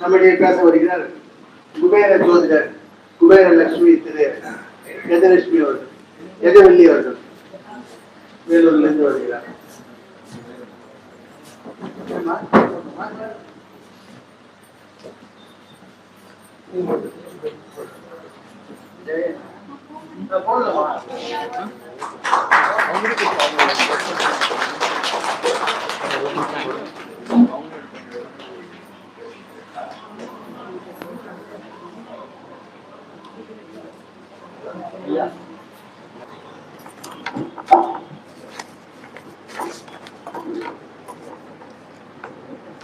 நம்முடைய பேச வருகிறார் குபேர ஜோதிடர் குபேர லட்சுமி திரு எதலட்சுமி அவர்கள் எதவள்ளி அவர்கள் வேலூர்ல இருந்து வருகிறார் ஏம்மா? ஜெய. போடலாமா?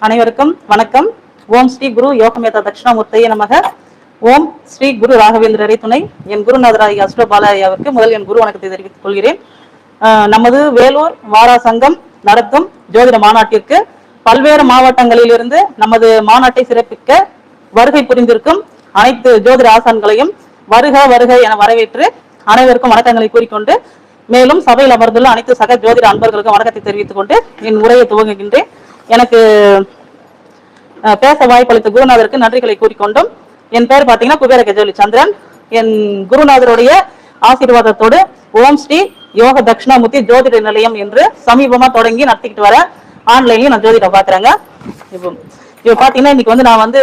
அனைவருக்கும் வணக்கம். ஓம் ஸ்ரீ குரு யோகமேதா தட்சிணாமூர்த்தியே நமக. ஓம் ஸ்ரீ குரு ராகவேந்திரரை துணை. என் குருநாதராய் அஸ்டபாலய் அவருக்கு முதல் என் குரு வணக்கத்தை தெரிவித்துக் கொள்கிறேன். நமது வேலூர் வாரா சங்கம் நடத்தும் ஜோதிட மாநாட்டிற்கு பல்வேறு மாவட்டங்களிலிருந்து நமது மாநாட்டை சிறப்பிக்க வருகை புரிந்திருக்கும் அனைத்து ஜோதிட ஆசான்களையும் வருக வருக என வரவேற்று அனைவருக்கும் வணக்கங்களை கூறிக்கொண்டு மேலும் சபையில் அமர்ந்துள்ள அனைத்து சக ஜோதிட அன்பர்களுக்கும் வணக்கத்தை தெரிவித்துக் கொண்டு என் உரையை துவங்குகின்றேன். எனக்கு பேச வாய்ப்பளித்த குருநாதருக்கு நன்றிகளை கூறிக்கொண்டும் என் பேர் பார்த்தீங்கன்னா குபேர கஜோலி சந்திரன். என் குருநாதருடைய ஆசீர்வாதத்தோடு ஓம் ஸ்ரீ யோக தட்சிணாமூர்த்தி ஜோதிட நிலையம் என்று சமீபமா தொடங்கி நடத்திக்கிட்டு வரேன் ஆன்லைன்லயும் நான் ஜோதிடம் பாக்குறேங்க இப்போ இப்போ பாத்தீங்கன்னா இன்னைக்கு வந்து நான் வந்து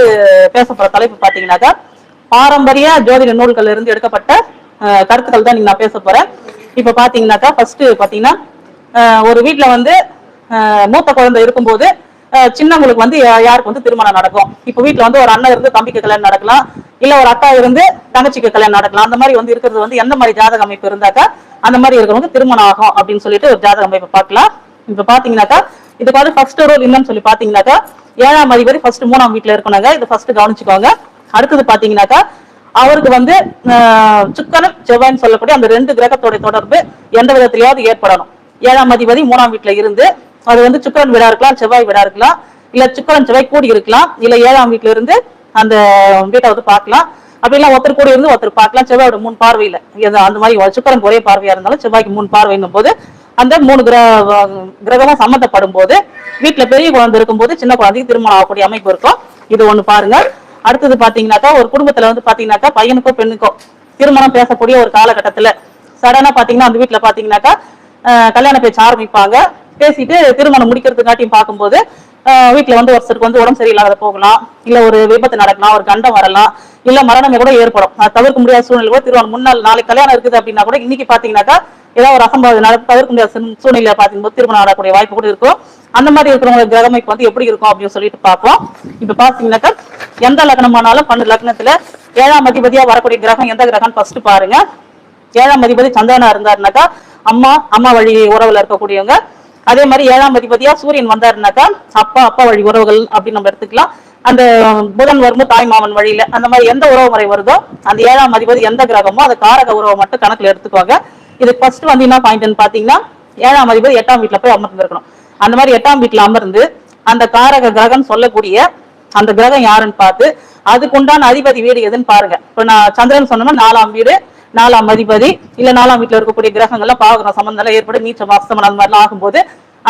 பேச போற தலைப்பு பாத்தீங்கன்னாக்கா பாரம்பரிய ஜோதிட நூல்கள் இருந்து எடுக்கப்பட்ட கருத்துக்கள் தான் இன்னைக்கு நான் பேச போறேன். இப்போ பாத்தீங்கன்னாக்கா ஃபர்ஸ்ட் பாத்தீங்கன்னா ஒரு வீட்டில் வந்து மூத்த குழந்தை இருக்கும்போது சின்னவங்களுக்கு வந்து யாருக்கு வந்து திருமணம் நடக்கும். இப்போ வீட்ல வந்து ஒரு அண்ணன் இருந்து தம்பிக்கு கல்யாணம் நடக்கலாம். இல்ல ஒரு அக்கா இருந்து தங்கச்சிக்கு கல்யாணம் நடக்கலாம். அந்த மாதிரி வந்து இருக்கிறது வந்து எந்த மாதிரி ஜாதக அமைப்பு இருந்தாக்கா அந்த மாதிரி இருக்கிறவங்க திருமணம் ஆகும் அப்படின்னு சொல்லிட்டு ஒரு ஜாதக அமைப்பு பார்க்கலாம். இப்ப பாத்தீங்கன்னாக்கா இதுக்கு வந்து ஃபர்ஸ்ட் ரோல் என்னன்னு சொல்லி பாத்தீங்கன்னாக்கா ஏழாம் அதிபதி ஃபர்ஸ்ட் மூணாம் வீட்ல இருக்கணுங்க. இது ஃபர்ஸ்ட் கவனிச்சுக்கோங்க. அடுத்தது பாத்தீங்கன்னாக்கா அவருக்கு வந்து சுக்கரன் செவ்வாய்ன்னு சொல்லக்கூடிய அந்த ரெண்டு கிரகத்தோட தொடர்பு எந்த விதத்திலேயாவது ஏற்படணும். ஏழாம் அதிபதி மூணாம் வீட்டுல இருந்து அது வந்து சுக்கிரன் வீடா இருக்கலாம் செவ்வாய் வீடா இருக்கலாம் இல்ல சுக்கரன் செவ்வாய் கூடி இருக்கலாம் இல்ல ஏழாம் வீட்டுல இருந்து அந்த வீட்டை வந்து பார்க்கலாம். அப்படி இல்ல ஒருத்தர் கூட இருந்து ஒருத்தர் பார்க்கலாம். செவ்வாயோட மூணு பார்வையில. அந்த மாதிரி சுக்கரன் ஒரே பார்வையா இருந்தாலும் செவ்வாய்க்கு மூணு பார்வைங்கும் போது அந்த மூணு கிரக கிரகமும் சம்மந்தப்படும் போது வீட்டுல பெரிய குழந்தை இருக்கும் போது சின்ன குழந்தைக்கு திருமணம் ஆகக்கூடிய அமைப்பு இருக்கும். இது ஒண்ணு பாருங்க. அடுத்தது பாத்தீங்கன்னாக்கா ஒரு குடும்பத்துல வந்து பாத்தீங்கன்னாக்கா பையனுக்கோ பெண்ணுக்கோ திருமணம் பேசக்கூடிய ஒரு காலகட்டத்துல சடனா பாத்தீங்கன்னா அந்த வீட்டுல பாத்தீங்கன்னாக்கா கல்யாண பேச்சு ஆரம்பிப்பாங்க. பேசிட்டு திருமணம் முடிக்கிறதுக்காட்டியும் பார்க்கும்போது வீட்டுல வீட்ல வந்து ஒருத்தருக்கு வந்து உடம்பு சரியில்லாத போகலாம் இல்ல ஒரு விபத்து நடக்கலாம் ஒரு கண்டம் வரலாம் இல்ல மரணமே கூட ஏற்படும். தவிர்க்க முடியாத சூழ்நிலை கூட திருவாரூர் முன்னாள் நாளைக்கு கல்யாணம் இருக்குது அப்படின்னா கூட இன்னைக்கு பாத்தீங்கன்னாக்கா ஏதாவது ஒரு அசம்பாவிதம் தவிர்க்க முடியாத சூழ்நிலையில சூழ்நிலை திருமணம் ஆடக்கூடிய வாய்ப்பு கூட இருக்கும். அந்த மாதிரி இருக்கிறவங்க கிரகமைப்பு வந்து எப்படி இருக்கும் அப்படின்னு சொல்லிட்டு பார்ப்போம். இப்ப பாத்தீங்கன்னாக்கா எந்த லக்னமானாலும் பன்னெண்டு லக்னத்துல ஏழாம் அதிபதியா வரக்கூடிய கிரகம் எந்த கிரகம் ஃபர்ஸ்ட் பாருங்க. ஏழாம் அதிபதி சந்திரனா இருந்தாருனாக்கா அம்மா அம்மா வழி உறவுல இருக்கக்கூடியவங்க. அதே மாதிரி ஏழாம் அதிபதியா சூரியன் வந்தாருனாக்கா அப்பா அப்பா வழி உறவுகள் அப்படின்னு நம்ம எடுத்துக்கலாம். அந்த புதன் வரும்போது தாய் மாமன் வழியில அந்த மாதிரி எந்த உறவு முறை வருதோ அந்த ஏழாம் அதிபதி எந்த கிரகமோ அந்த காரக உறவை மட்டும் கணக்குல எடுத்துக்கோங்க இது ஃபர்ஸ்ட் வந்து என்ன பாயிண்ட்னு பாத்தீங்கன்னா ஏழாம் அதிபதி எட்டாம் வீட்டுல போய் அமர்ந்திருக்கணும். அந்த மாதிரி எட்டாம் வீட்டுல அமர்ந்து அந்த காரக கிரகம் சொல்லக்கூடிய அந்த கிரகம் யாருன்னு பார்த்து அதுக்கு உண்டான அதிபதி வீடு எதுன்னு பாருங்க. இப்ப நான் சந்திரன் சொன்னோம்னா நாலாம் வீடு நாலாம் அதிபதி இல்ல நாலாம் வீட்டுல இருக்கக்கூடிய கிரகங்கள்லாம் பாவகிரக சம்பந்தம் எல்லாம் ஏற்படும் நீச்ச அஸ்தமனம் அந்த மாதிரிலாம் ஆகும்போது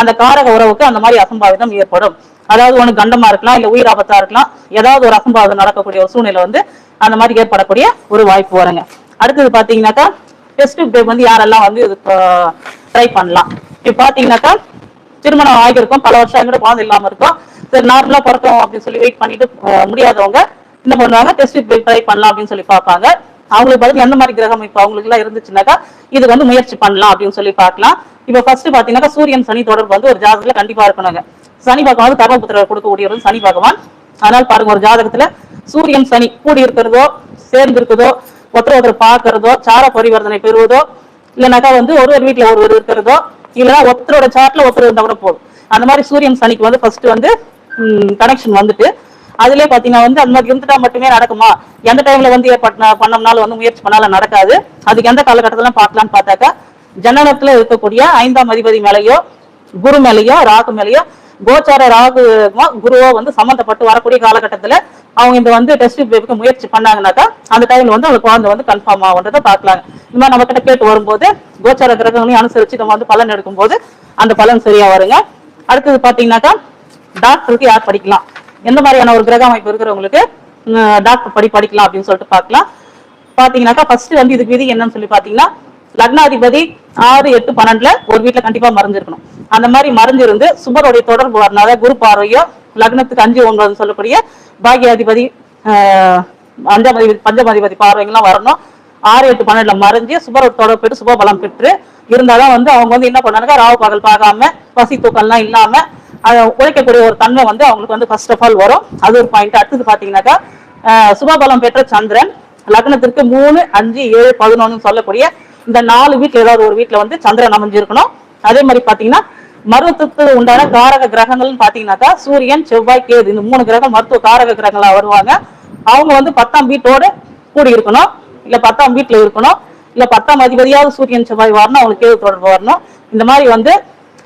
அந்த காரக உறவுக்கு அந்த மாதிரி அசம்பாவிதம் ஏற்படும். அதாவது ஒண்ணு கண்டமா இருக்கலாம் இல்ல உயிர் ஆபத்தா இருக்கலாம் ஏதாவது ஒரு அசம்பாவிதம் நடக்கக்கூடிய ஒரு சூழ்நிலை வந்து அந்த மாதிரி ஏற்படக்கூடிய ஒரு வாய்ப்பு வருங்க. அடுத்தது பாத்தீங்கன்னாக்கா டெஸ்ட் பேப் வந்து யாரெல்லாம் வந்து இது ட்ரை பண்ணலாம். இப்ப பாத்தீங்கன்னாக்கா திருமணம் ஆகியிருக்கும் பல வருஷம் கூட குழந்தை இல்லாம இருக்கும். சரி நார்மலா பிறக்கும் அப்படின்னு சொல்லி வெயிட் பண்ணிட்டு முடியாதவங்க என்ன பண்ணுவாங்க டெஸ்ட் ட்ரை பண்ணலாம் அப்படின்னு சொல்லி பார்ப்பாங்க. அவங்களுக்கு பதில் எந்த மாதிரி கிரகம் இப்போ அவங்களுக்கு எல்லாம் இருந்துச்சுனாக்கா இது வந்து முயற்சி பண்ணலாம் அப்படின்னு சொல்லி பார்க்கலாம். இப்ப ஃபர்ஸ்ட் பாத்தீங்கன்னா சூரியன் சனி தொடர்பு வந்து ஒரு ஜாதகத்துல கண்டிப்பா இருக்கணுங்க சனி பகவான் வந்து கர்மபுத்திரர் கொடுக்கக்கூடியவர் சனி பகவான். அதனால பாருங்க ஒரு ஜாதகத்துல சூரியன் சனி கூடி இருக்கிறதோ சேர்ந்து இருக்கிறதோ ஒருத்தர் ஒருத்தர் பார்க்கறதோ சார பரிவர்த்தனை பெறுவதோ இல்லைனாக்கா வந்து ஒரு ஒரு வீட்டுல ஒருவர் இருக்கிறதோ இல்லைன்னா ஒருத்தரோட சார்ட்ல ஒருத்தர் இருந்தா கூட போதும். அந்த மாதிரி சூரியன் சனிக்கு வந்து ஃபர்ஸ்ட் வந்து கனெக்ஷன் வந்துட்டு அதுலயே பாத்தீங்கன்னா வந்து அந்த மாதிரி இருந்துட்டா மட்டுமே நடக்குமா? எந்த டைம்ல வந்து ஏற்பட்ட பண்ணோம்னாலும் வந்து முயற்சி பண்ணாலும் நடக்காது. அதுக்கு எந்த காலகட்டத்திலாம் பார்க்கலாம்னு பார்த்தாக்கா ஜன்னனத்துல இருக்கக்கூடிய ஐந்தாம் அதிபதி மேலயோ குரு மேலயோ ராகு மேலயோ கோச்சார ராகு குருவோ வந்து சம்பந்தப்பட்டு வரக்கூடிய காலகட்டத்துல அவங்க இந்த வந்து டெஸ்ட் பேபிக்கு முயற்சி பண்ணாங்கன்னாக்கா அந்த டைம்ல வந்து அந்த குழந்தை வந்து கன்ஃபார்ம் ஆகுன்றதை பார்க்கலாங்க. இந்த மாதிரி நம்ம கிட்ட கேட்டு வரும்போது கோச்சார கிரகங்களையும் அனுசரிச்சு நம்ம வந்து பலன் எடுக்கும்போது அந்த பலன் சரியா வருங்க. அடுத்தது பாத்தீங்கன்னாக்கா டாக்டருக்கு யார் படிக்கலாம்? எந்த மாதிரியான ஒரு கிரக அமைப்பு இருக்கிறவங்களுக்கு டாக்டர் படி படிக்கலாம் அப்படின்னு சொல்லிட்டு பார்க்கலாம். பாத்தீங்கன்னாக்கா ஃபர்ஸ்ட் வந்து இதுக்கு விதி என்னன்னு சொல்லி பாத்தீங்கன்னா லக்னாதிபதி ஆறு எட்டு பன்னெண்டுல ஒரு வீட்டுல கண்டிப்பா மறைஞ்சிருக்கணும். அந்த மாதிரி மறைஞ்சிருந்து சுபருடைய தொடர்பு வரனால குரு பார்வையோ லக்னத்துக்கு அஞ்சு ஒன்பதுன்னு சொல்லக்கூடிய பாகியாதிபதி அஞ்சாமதிபதி பஞ்சமாதிபதி பார்வைங்கெல்லாம் வரணும். ஆறு எட்டு பன்னெண்டுல மறைஞ்சு சுபரோட தொடர்பு பெற்று சுப பலம் பெற்று இருந்தாதான் வந்து அவங்க வந்து என்ன பண்ணாங்க ராவு பகல் பார்க்காம பசி தூக்கம்லாம் இல்லாம உழைக்கக்கூடிய ஒரு தன்மை வந்து அவங்களுக்கு வந்து ஃபர்ஸ்ட் ஆஃப் ஆல் வரும். அது ஒரு பாயிண்ட் அடுத்தது பாத்தீங்கன்னாக்கா சுபபலம் பெற்ற சந்திரன் லக்னத்திற்கு மூணு அஞ்சு ஏழு பதினொன்னு சொல்லக்கூடிய இந்த நாலு வீட்டுல ஏதாவது ஒரு வீட்டுல வந்து சந்திரன் அமைஞ்சிருக்கணும். அதே மாதிரி பாத்தீங்கன்னா மருத்துவத்துக்கு உண்டான காரக கிரகங்கள்னு பாத்தீங்கன்னாக்கா சூரியன் செவ்வாய் கேது இந்த மூணு கிரகம் மருத்துவ காரக கிரகங்களா வருவாங்க. அவங்க வந்து பத்தாம் வீட்டோட கூடி இருக்கணும் இல்ல பத்தாம் வீட்டுல இருக்கணும். இல்ல பத்தாம் அதிபதியாவது சூரியன் செவ்வாய் வரணும். அவங்களுக்கு கேது தொடர்பு வரணும். இந்த மாதிரி வந்து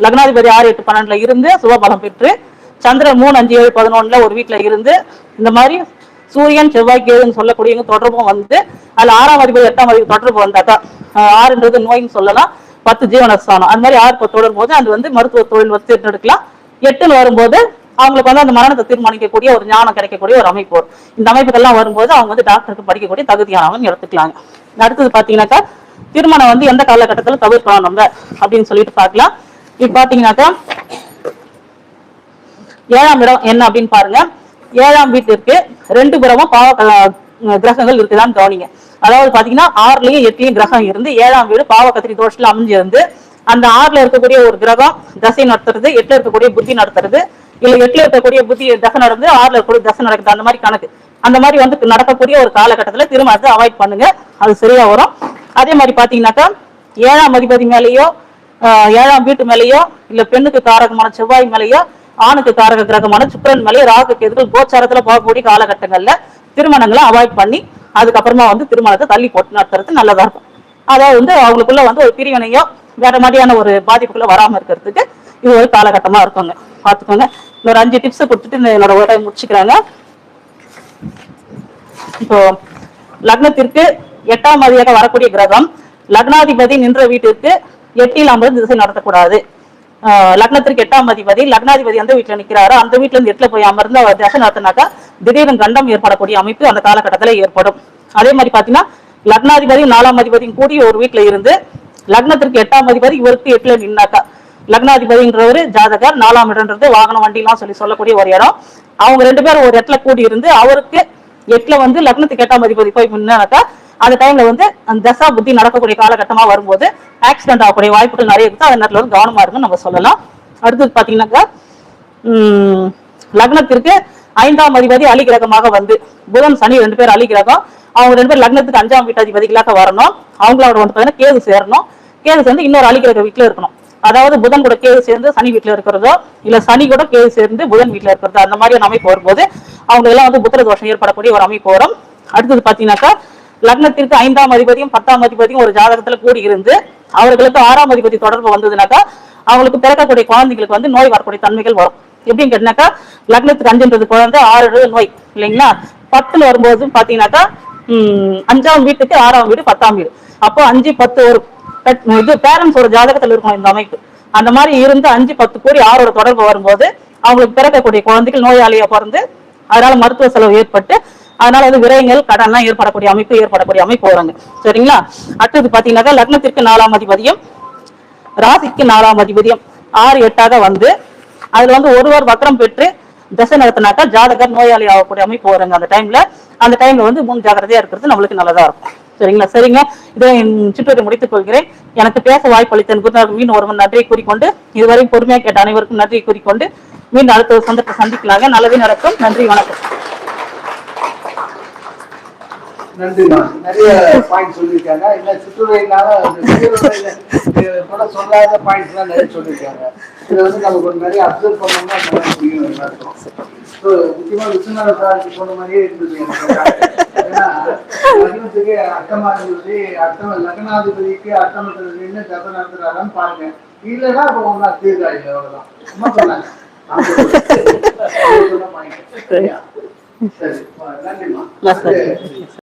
லக்னாதிபதி ஆறு எட்டு பன்னெண்டுல இருந்து சுபபலம் பெற்று சந்திரன் மூணு அஞ்சு ஏழு பதினொன்னுல ஒரு வீட்டுல இருந்து இந்த மாதிரி சூரியன் செவ்வாய் கேதுன்னு சொல்லக்கூடியவங்க தொடர்பும் வந்து அதுல ஆறாம் அதிபதி எட்டாம் அதிபதி தொடர்பு வந்தாக்கா ஆறுன்றது நோய்னு சொல்லலாம். பத்து ஜீவனஸ்தானம். அந்த மாதிரி ஆறு தொடரும் போது அது வந்து மருத்துவ தொழில் வந்து தேர்ந்தெடுக்கலாம். எட்டுன்னு வரும்போது அவங்களுக்கு வந்து அந்த மரணத்தை தீர்மானிக்கக்கூடிய ஒரு ஞானம் கிடைக்கக்கூடிய ஒரு அமைப்பு. இந்த அமைப்புகள்லாம் வரும்போது அவங்க வந்து டாக்டருக்கு படிக்கக்கூடிய தகுதியானவங்க எடுத்துக்கலாங்க. அடுத்தது பாத்தீங்கன்னாக்கா திருமணம் வந்து எந்த காலகட்டத்துல தவிர்க்கலாம் நம்ம அப்படின்னு சொல்லிட்டு பார்க்கலாம். இப்ப பாத்தீங்கன்னாக்கா ஏழாம் இடம் என்ன அப்படின்னு பாருங்க. ஏழாம் வீட்டிற்கு ரெண்டு புறமும் பாவ கிரகங்கள் இருக்குதான்னு கவனிங்க. அதாவது பாத்தீங்கன்னா ஆறுலயும் எட்டுலயும் கிரகம் இருந்து ஏழாம் வீடு பாவ கத்திரி தோஷத்துல அமைஞ்சிருந்து அந்த ஆறுல இருக்கக்கூடிய ஒரு கிரகம் தசை நடத்துறது எட்டுல இருக்கக்கூடிய புத்தி நடத்துறது இல்ல எட்டுல இருக்கக்கூடிய புத்தி தசை நடந்து ஆறுல இருக்கக்கூடிய தசை நடக்குது அந்த மாதிரி கணக்கு. அந்த மாதிரி வந்து நடக்கக்கூடிய ஒரு காலகட்டத்துல திருமணத்தை அவாய்ட் பண்ணுங்க. அது சரியா வரும். அதே மாதிரி பாத்தீங்கன்னாக்கா ஏழாம் அதிபதி மேலேயோ ஏழாம் வீட்டு மேலேயோ இல்ல பெண்ணுக்கு காரகமான செவ்வாய் மேலேயோ ஆணுக்கு காரக கிரகமான சுக்கரன் மேலேயோ ராகு கேதுகள் கோச்சாரத்துல போகக்கூடிய காலகட்டங்கள்ல திருமணங்களை அவாய்ட் பண்ணி அதுக்கப்புறமா வந்து திருமணத்தை தள்ளி போட்டு நடத்துறது நல்லதா இருக்கும். அதாவது வந்து அவங்களுக்குள்ள வந்து ஒரு பிரிவினையோ வேற மாதிரியான ஒரு பாதிப்புக்குள்ள வராம இருக்கிறதுக்கு இது ஒரு காலகட்டமா இருக்குங்க. பாத்துக்கோங்க இன்னொரு அஞ்சு டிப்ஸ் கொடுத்துட்டு இந்த என்னோட உரையை முடிச்சுக்கிறாங்க. இப்போ லக்னத்திற்கு எட்டாம் அதியாக வரக்கூடிய கிரகம் லக்னாதிபதி நின்ற வீட்டிற்கு எட்டில் அமர்ந்து திசை நடத்தக்கூடாது. லக்னத்திற்கு எட்டாம் அதிபதி லக்னாதிபதி எந்த வீட்டுல நிக்கிறாரோ அந்த வீட்டுல இருந்து எட்டுல போய் அமர்ந்து அவர் திசை நடத்தினாக்கா திடீர்னு கண்டம் ஏற்படக்கூடிய அமைப்பு அந்த காலகட்டத்துல ஏற்படும். அதே மாதிரி பாத்தீங்கன்னா லக்னாதிபதியும் நாலாம் அதிபதியும் கூடி ஒரு வீட்டுல இருந்து லக்னத்திற்கு எட்டாம் அதிபதி இவருக்கு எட்டுல நின்னாக்கா லக்னாதிபதின்றவர் ஜாதகர் நாலாம் இடம்ன்றது வாகனம் வண்டிலாம் சொல்லி சொல்லக்கூடிய ஒரு இடம். அவங்க ரெண்டு பேரும் ஒரு இடத்துல கூடி இருந்து அவருக்கு எட்டுல வந்து லக்னத்துக்கு எட்டாம் அதிபதி போய் முன்னாக்கா அந்த டைம்ல வந்து அந்த தசா புத்தி நடக்கக்கூடிய காலகட்டமா வரும்போது ஆக்சிடென்ட் ஆகக்கூடிய வாய்ப்புகள் நிறைய இருக்குது அந்த நேரத்தில் வந்து கவனமா இருக்குன்னு நம்ம சொல்லலாம். அடுத்தது பாத்தீங்கன்னாக்கா லக்னத்திற்கு ஐந்தாம் அதிபதி அலி கிரகமாக வந்து புதன் சனி ரெண்டு பேர் அலி கிரகம். அவங்க ரெண்டு பேர் லக்னத்துக்கு அஞ்சாம் வீட்டு அதிபதிகளாக வரணும். அவங்களோட வந்து பாத்தீங்கன்னா கேது சேரணும். கேது சேர்ந்து இன்னொரு அலி கிரக வீட்டுல இருக்கணும். அதாவது புதன் கூட கேது சேர்ந்து சனி வீட்டுல இருக்கிறதோ இல்ல சனி கூட கேது சேர்ந்து புதன் வீட்டுல இருக்கிறதோ அந்த மாதிரியான அமைப்பு வரும்போது அவங்க எல்லாம் வந்து புத்திர தோஷம் ஏற்படக்கூடிய ஒரு அமைப்பு வரும். அடுத்தது பாத்தீங்கன்னாக்கா லக்னத்திற்கு ஐந்தாம் அதிபதியும் பத்தாம் அதிபதியும் ஒரு ஜாதகத்துல கூடி இருந்து அவர்களுக்கு ஆறாம் அதிபதி தொடர்பு வந்ததுனாக்கா அவங்களுக்கு பிறக்கக்கூடிய குழந்தைங்களுக்கு வந்து நோய் வரக்கூடிய தன்மைகள் வரும். எப்படின்னு கேட்டினாக்கா லக்னத்துக்கு அஞ்சுன்றது குழந்தை ஆறு நோய் இல்லைங்களா? பத்துல வரும்போது பாத்தீங்கன்னாக்கா உம் அஞ்சாம் வீட்டுக்கு ஆறாம் வீடு பத்தாம் வீடு. அப்போ அஞ்சு பத்து ஒரு இது பேரண்ட்ஸ் ஒரு ஜாதகத்துல இருக்கும் இந்த அமைப்பு. அந்த மாதிரி இருந்து அஞ்சு பத்து கோடி ஆறோட தொடர்பு வரும்போது அவங்களுக்கு பிறக்கக்கூடிய குழந்தைகள் நோயாளியா பிறந்து அதனால மருத்துவ செலவு ஏற்பட்டு அதனால வந்து விரயங்கள் கடன்லாம் ஏற்படக்கூடிய அமைப்பு ஏற்படக்கூடிய அமைப்பு வராங்க. சரிங்களா? அடுத்தது பாத்தீங்கன்னாக்கா லக்னத்திற்கு நாலாம் அதிபதியும் ராசிக்கு நாலாம் அதிபதியும் ஆறு எட்டாக வந்து அதுல வந்து ஒருவர் வக்கரம் பெற்று தசை நடத்தினாக்கா ஜாதகர் நோயாளி ஆகக்கூடிய அமைப்பு வருங்க. அந்த டைம்ல அந்த டைம்ல வந்து முன் ஜாக்கிரதையா இருக்கிறது நம்மளுக்கு நல்லதா இருக்கும். சரிங்களா? சரிங்க. இதை என் முடித்துக் கொள்கிறேன். எனக்கு பேச வாய்ப்பளித்த குருநாதர் மீன் ஒருவன் நன்றியை கூறிக்கொண்டு இதுவரை பொறுமையா கேட்ட அனைவருக்கும் நன்றியை கூறிக்கொண்டு மீண்டும் அடுத்த சந்தத்தை சந்தர்ப்பம் சந்திக்கலாங்க. நல்லதே நடக்கும். நன்றி வணக்கம். நன்றிமா. நிறைய பாயிண்ட் சொல்லியிருக்காங்க. இல்ல அஹ், கூட சொல்லாத பாயிண்ட்ஸ் எல்லாம் நிறைய சொல்லியிருக்காங்க. இதை வந்து நமக்கு ஒரு நிறைய அப்சர்வ் பண்ணோம்னா நல்லா எல்லாருக்கும் ஸோ முக்கியமா விஸ்வநாத சாருக்கு சொன்ன மாதிரியே இருந்தது லக்னத்துக்கு அர்த்தமா இருந்தது அர்த்தம் லக்னாதிபதிக்கு அர்த்தம் நின்று தப்ப நடத்துறாரான்னு பாருங்க. இல்லைன்னா அப்போ ஒன்றா தீர்க்காது அவ்வளவுதான். சும்மா சொன்னாங்க? சரி. நன்றிம்மா நன்றி.